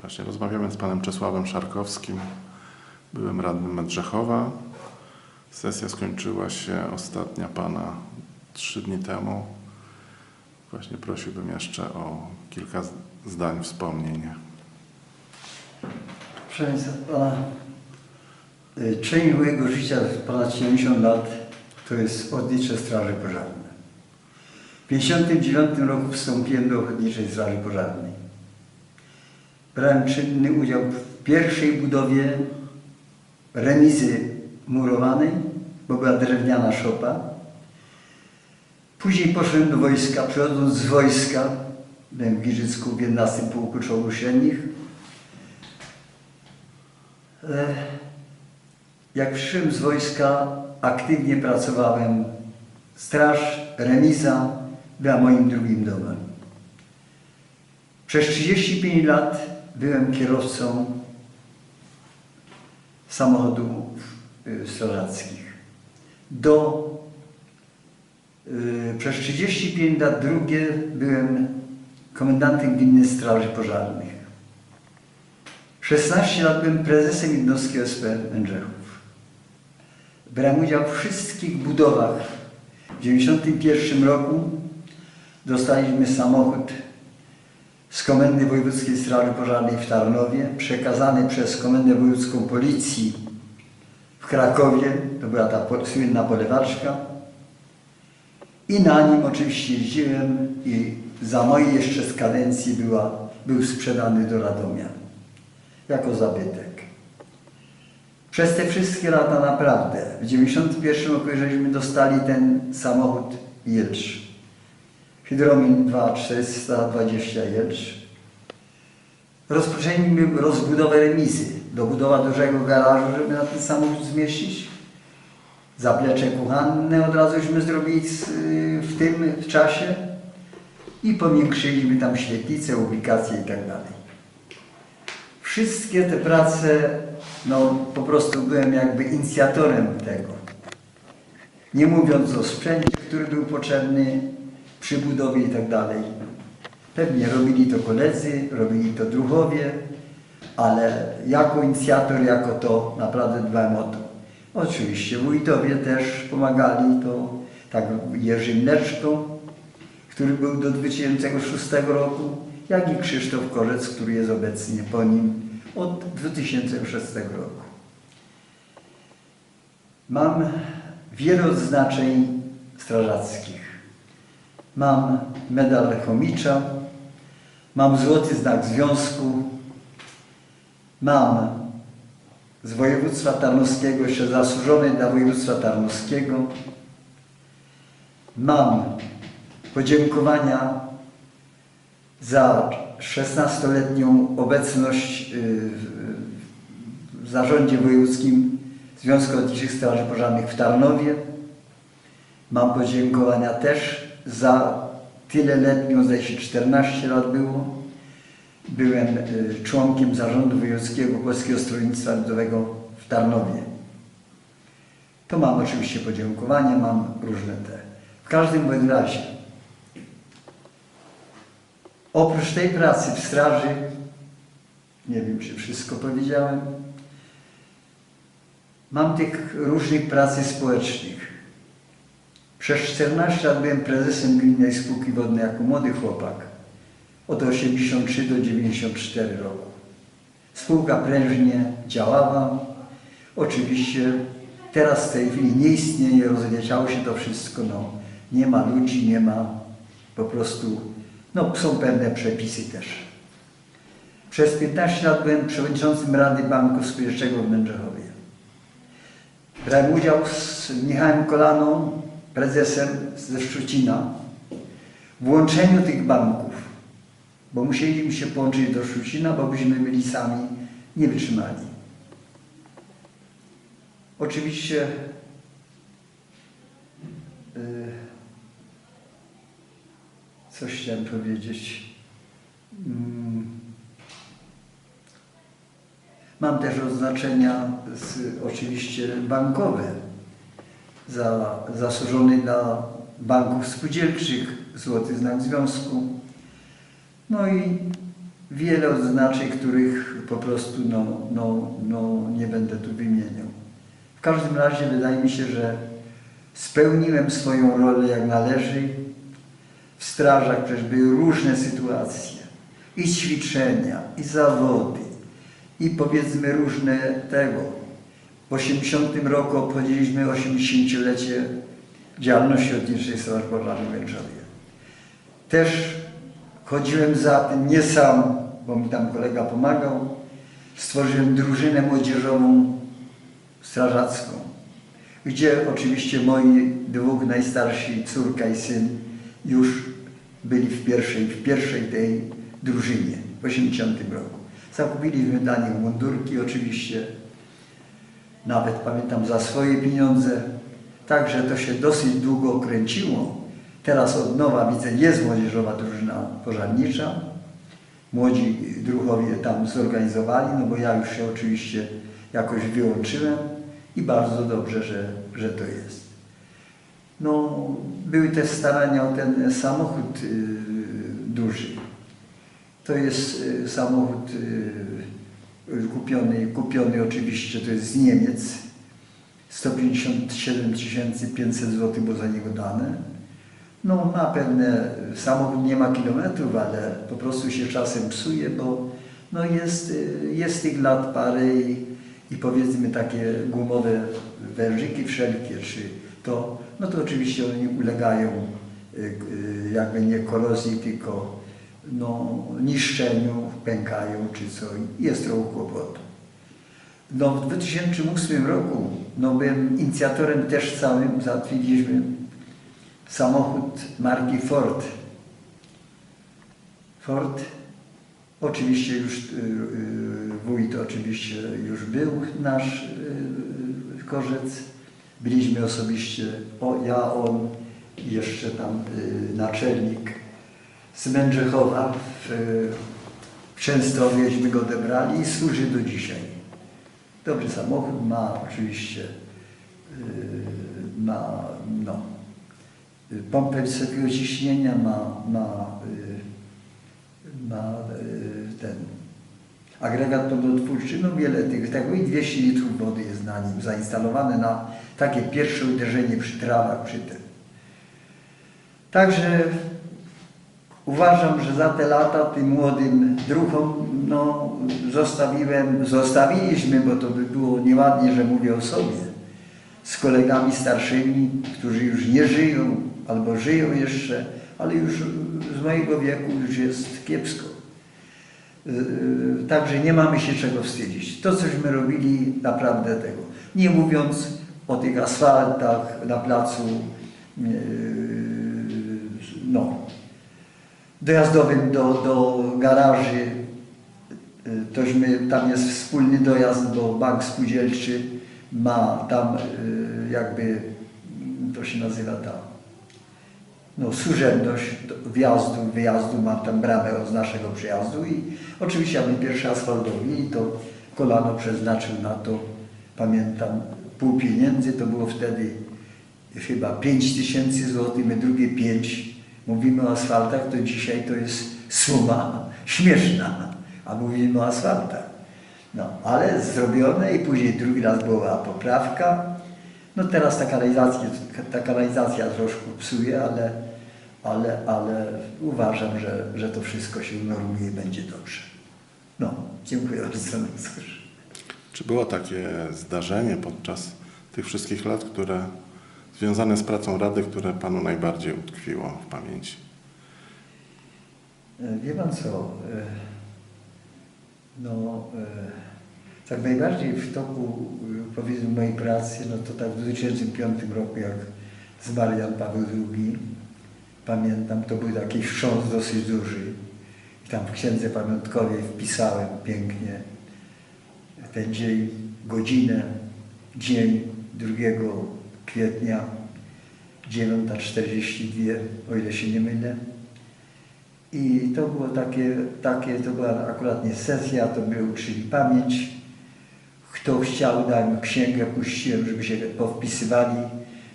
Właśnie rozmawiamy z panem Czesławem Szarkowskim, byłym radnym Medrzechowa. Sesja skończyła się ostatnia pana trzy dni temu. Właśnie prosiłbym jeszcze o kilka zdań wspomnień. Państwa, Pana, część mojego życia, ponad 70 lat, to jest Ochotnicze Straży Pożarne. W 1959 roku wstąpiłem do Ochotniczej Straży Pożarnej. Brałem czynny udział w pierwszej budowie remizy murowanej, bo była drewniana szopa. Później poszedłem do wojska, przychodząc z wojska, byłem w Giżycku w 11 Pułku Czołgów Średnich, E, Jak przyszedłem z wojska, aktywnie pracowałem. Straż, remiza była moim drugim domem. Przez 35 lat byłem kierowcą samochodów y, strażackich. Do, y, przez 35 lat drugie byłem komendantem Gminy Straży Pożarnych. 16 lat byłem prezesem jednostki OSP Mędrzechów. Brałem udział w wszystkich budowach. W 1991 roku dostaliśmy samochód z Komendy Wojewódzkiej Straży Pożarnej w Tarnowie, przekazany przez Komendę Wojewódzką Policji w Krakowie, to była ta słynna polewaczka. I na nim oczywiście jeździłem i za mojej jeszcze z kadencji była, był sprzedany do Radomia jako zabytek. Przez te wszystkie lata naprawdę, w 91 roku, żeśmy dostali ten samochód Jelcz. Hydromin 2420 Jelcz. Rozpoczęliśmy rozbudowę remizy, dobudowa dużego garażu, żeby na ten samochód zmieścić. Zaplecze kuchenne od razuśmy zrobili z- w tym czasie i powiększyliśmy tam świetlicę, ubikację i tak. Wszystkie te prace, no po prostu byłem jakby inicjatorem tego. Nie mówiąc o sprzęcie, który był potrzebny przy budowie i tak dalej. Pewnie robili to koledzy, robili to druhowie, ale jako inicjator, jako to naprawdę dbałem o to. Oczywiście wójtowie też pomagali, to tak Jerzy Mleczko, który był do 2006 roku, jak i Krzysztof Korzec, który jest obecnie po nim od 2006 roku. Mam wiele odznaczeń strażackich. Mam medal Chomicza, mam złoty znak związku, mam z województwa tarnowskiego, jeszcze zasłużony dla województwa tarnowskiego. Mam podziękowania za 16-letnią obecność y, w- w zarządzie wojewódzkim Związku Ochotniczych Straży Pożarnych w Tarnowie. Mam podziękowania też za tyle zdaje się 14 lat było. Byłem y, członkiem zarządu wojewódzkiego Polskiego Stronnictwa Ludowego w Tarnowie. To mam oczywiście podziękowania, mam różne te. W każdym razie, oprócz tej pracy w straży, nie wiem czy wszystko powiedziałem, mam tych różnych pracy społecznych. Przez 14 lat byłem prezesem Gminnej Spółki Wodnej jako młody chłopak. Od 83 do 94 roku. Spółka prężnie działała. Oczywiście teraz w tej chwili nie istnieje, rozleciało się to wszystko. No, nie ma ludzi, nie ma po prostu, no są pewne przepisy też. Przez 15 lat byłem przewodniczącym Rady Banku Spółdzielczego w Mędrzechowie. Brałem udział z Michałem Kolaną, prezesem ze Szczucina, w łączeniu tych banków, bo musieliśmy się połączyć do Szczucina, bo byśmy byli sami, nie wytrzymali. Oczywiście y, coś chciałem powiedzieć. Mm. Mam też oznaczenia z, oczywiście bankowe za zasłużony dla banków spółdzielczych, złoty znak związku. No i wiele odznaczeń, których po prostu no, no, no, nie będę tu wymieniał. W każdym razie wydaje mi się, że spełniłem swoją rolę jak należy. W strażach przecież były różne sytuacje. I ćwiczenia, i zawody, i powiedzmy różne tego. W 80 roku obchodziliśmy 80-lecie działalności Lotniczej Straży Pożarnej w Węgrzowie. Też chodziłem za tym nie sam, bo mi tam kolega pomagał. Stworzyłem drużynę młodzieżową strażacką, gdzie oczywiście moi dwóch najstarsi, córka i syn, już byli w pierwszej, w pierwszej tej drużynie w 80 roku. Zakupiliśmy dla nich mundurki oczywiście, nawet pamiętam za swoje pieniądze. Także to się dosyć długo kręciło. Teraz od nowa widzę, jest młodzieżowa drużyna pożarnicza. Młodzi druhowie tam zorganizowali, no bo ja już się oczywiście jakoś wyłączyłem i bardzo dobrze, że, że to jest. No, były też starania o ten samochód y, duży. To jest y, samochód y, kupiony, kupiony oczywiście, to jest z Niemiec. 157 500 zł było za niego dane. No ma pewne, samochód nie ma kilometrów, ale po prostu się czasem psuje, bo no jest, jest tych lat parę i, i powiedzmy takie gumowe wężyki wszelkie, czy to, no to oczywiście one ulegają y, y, jakby nie korozji, tylko no, niszczeniu, pękają czy co. Jest trochę kłopotu. No, w 2008 roku no, byłem inicjatorem też całym, załatwiliśmy samochód marki Ford. Ford, oczywiście już y, y, wójt oczywiście już był nasz y, korzec. Byliśmy osobiście, o, ja, on jeszcze tam naczelnik z Mędrzechowa w, w Częstochowieśmy go odebrali i służy do dzisiaj. Dobry samochód ma oczywiście, yy, ma no, pompę wysokiego ciśnienia, ma, ma, yy, ma yy, ten agregat podotwórczy, no wiele tych tego i 200 litrów wody jest na nim zainstalowane na takie pierwsze uderzenie przy trawach, przy tym. Także uważam, że za te lata tym młodym druhom no, zostawiłem, zostawiliśmy, bo to by było nieładnie, że mówię o sobie, z kolegami starszymi, którzy już nie żyją albo żyją jeszcze, ale już z mojego wieku już jest kiepsko. Yy, Także nie mamy się czego wstydzić. To, cośmy robili, naprawdę tego. Nie mówiąc o tych asfaltach na placu, yy, no, dojazdowym do, do garaży. Y, Tośmy, tam jest wspólny dojazd, bo bank spółdzielczy ma tam y, jakby, mm, to się nazywa ta no, służebność wjazdu, wyjazdu, ma tam bramę od naszego przyjazdu i oczywiście mamy pierwszy asfaltowi i to kolano przeznaczył na to, pamiętam, pół pieniędzy, to było wtedy chyba 5 tysięcy złotych, my drugie 5 mówimy o asfaltach, to dzisiaj to jest suma śmieszna, a mówimy o asfaltach. No, ale zrobione i później drugi raz była poprawka. No teraz ta kanalizacja, ta kanalizacja troszkę psuje, ale, ale, ale uważam, że, że to wszystko się normuje i będzie dobrze. No, dziękuję bardzo. Czy było takie zdarzenie podczas tych wszystkich lat, które związane z pracą Rady, które Panu najbardziej utkwiło w pamięci? E, Wie pan co, e, no e, tak najbardziej w toku powiedzmy mojej pracy, no to tak w 2005 roku jak zmarł Jan Paweł II, pamiętam, to był taki wstrząs dosyć duży i tam w księdze pamiątkowej wpisałem pięknie ten dzień, godzinę, dzień 2 kwietnia 9.42, o ile się nie mylę. I to było takie, takie, to była akurat nie sesja, to my uczyli pamięć. Kto chciał, dałem księgę, puściłem, żeby się powpisywali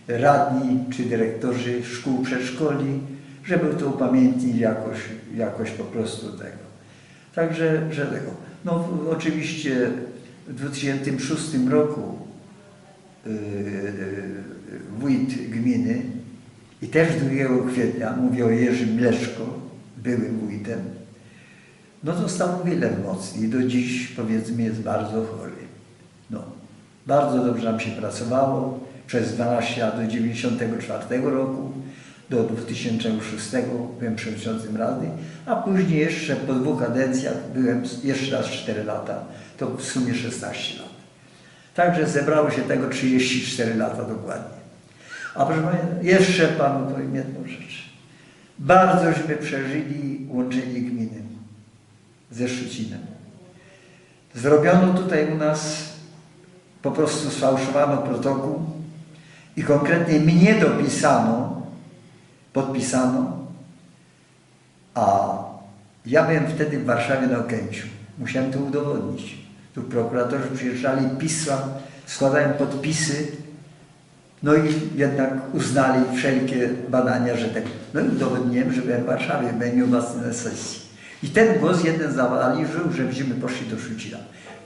radni czy dyrektorzy szkół, przedszkoli, żeby to upamiętnić jakoś, jakoś po prostu tego. Także, że tego. No oczywiście w 2006 roku wójt gminy i też 2 kwietnia, mówię o Jerzym Mleczko, byłym wójtem, no został wiele mocniej. Do dziś powiedzmy jest bardzo chory. No, bardzo dobrze nam się pracowało przez 12 lat do 94 roku, do 2006 byłem przewodniczącym Rady, a później jeszcze po dwóch kadencjach byłem jeszcze raz 4 lata, to w sumie 16 lat. Także zebrało się tego 34 lata dokładnie. A proszę Państwa, jeszcze Panu powiem jedną rzecz. Bardzośmy przeżyli łączenie gminy ze Szczucinem. Zrobiono tutaj u nas, po prostu sfałszowano protokół i konkretnie mnie dopisano, podpisano, a ja byłem wtedy w Warszawie na Okęciu. Musiałem to udowodnić. Tu prokuratorzy przyjeżdżali, pisma, składałem podpisy, no i jednak uznali wszelkie badania, że tak. No i udowodniłem, że byłem w Warszawie, byłem nieobecny na sesji. I ten głos jeden zawalił, żebyśmy poszli do Szczucina.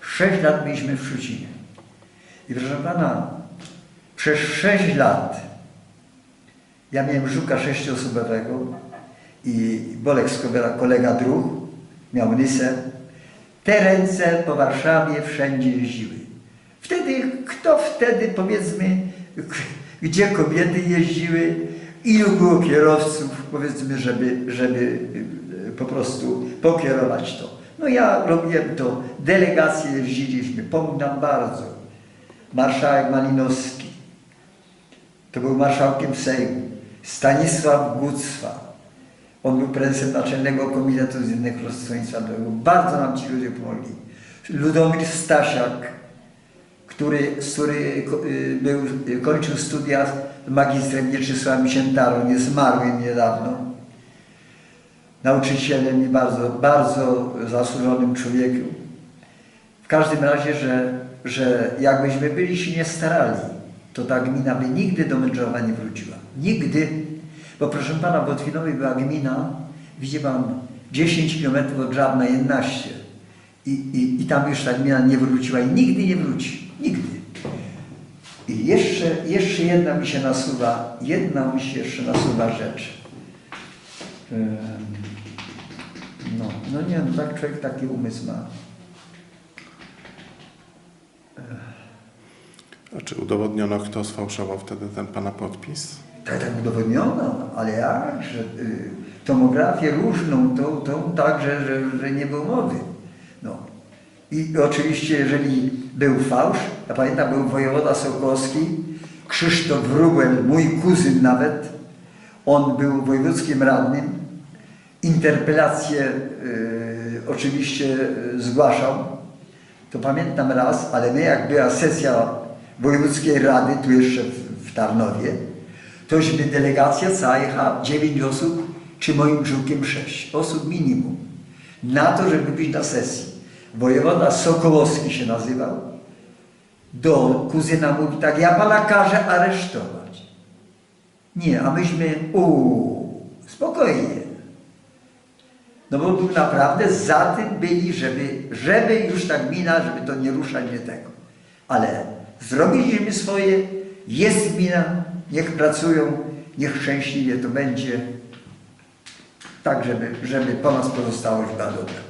Sześć lat byliśmy w Szczucinie. I proszę pana, przez sześć lat ja miałem żuka sześciosobowego i Bolek Skobera, kolega druh, miał Nysę. Te ręce po Warszawie wszędzie jeździły. Wtedy, kto wtedy, powiedzmy, gdzie kobiety jeździły, ilu było kierowców, powiedzmy, żeby, żeby y, po prostu pokierować to. No ja robiłem to, delegacje jeździliśmy, pomógł nam bardzo. Marszałek Malinowski, to był marszałkiem Sejmu, Stanisław Gucwa, on był prezesem Naczelnego Komitetu Zjednoczonego Stronnictwa Ludowego. Bardzo nam ci ludzie pomogli. Ludomir Stasiak, który, który y, był, kończył studia z magistrem Mieczysławem Siętarą, jest zmarłym niedawno. Nauczycielem i bardzo, bardzo zasłużonym człowiekiem. W każdym razie, że, że jakbyśmy byli się nie starali, to ta gmina by nigdy do Mędrzowa nie wróciła. Nigdy. Bo proszę pana, w Otwinowie była gmina, widzi pan, 10 km od Żabna 11. I, i, I tam już ta gmina nie wróciła i nigdy nie wróci. Nigdy. I jeszcze, jeszcze jedna mi się nasuwa, jedna mi się jeszcze nasuwa rzecz. No, no nie, no tak człowiek taki umysł ma. A czy udowodniono, kto sfałszował wtedy ten pana podpis? Tak, tak udowodniono, ale jak, że y, tomografię różną, to, to tak, że, że, że nie było mowy. No. I oczywiście, jeżeli był fałsz, ja pamiętam, był wojewoda Sokolski, Krzysztof Wróbel, mój kuzyn nawet, on był wojewódzkim radnym, interpelację y, oczywiście y, zgłaszał, to pamiętam raz, ale my jak była sesja wojewódzkiej rady, tu jeszcze w, w Tarnowie, tośmy delegacja cała jechała 9 osób, czy moim żółkiem 6 osób minimum, na to, żeby być na sesji. Wojewoda Sokołowski się nazywał, do kuzyna mówi tak, ja pana każę aresztować. Nie, a myśmy, uuu, spokojnie. No bo był naprawdę za tym byli, żeby, żeby już ta gmina, żeby to nie ruszać, nie tego. Ale zrobiliśmy swoje, jest gmina, niech pracują, niech szczęśliwie to będzie, tak żeby, żeby po nas pozostałość była dobra.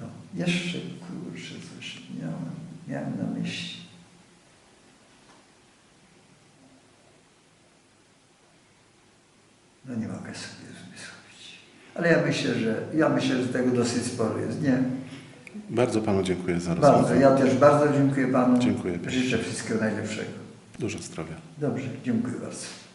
No, jeszcze, kurczę, coś miałem, miałem na myśli. No nie mogę sobie zmysłowić. Ale ja myślę, że ja myślę, że tego dosyć sporo jest. Nie? Bardzo panu dziękuję za rozmowę. Bardzo. Ja też bardzo dziękuję panu. Dziękuję. Życzę wszystkiego najlepszego. Dużo zdrowia. Dobrze, dziękuję bardzo.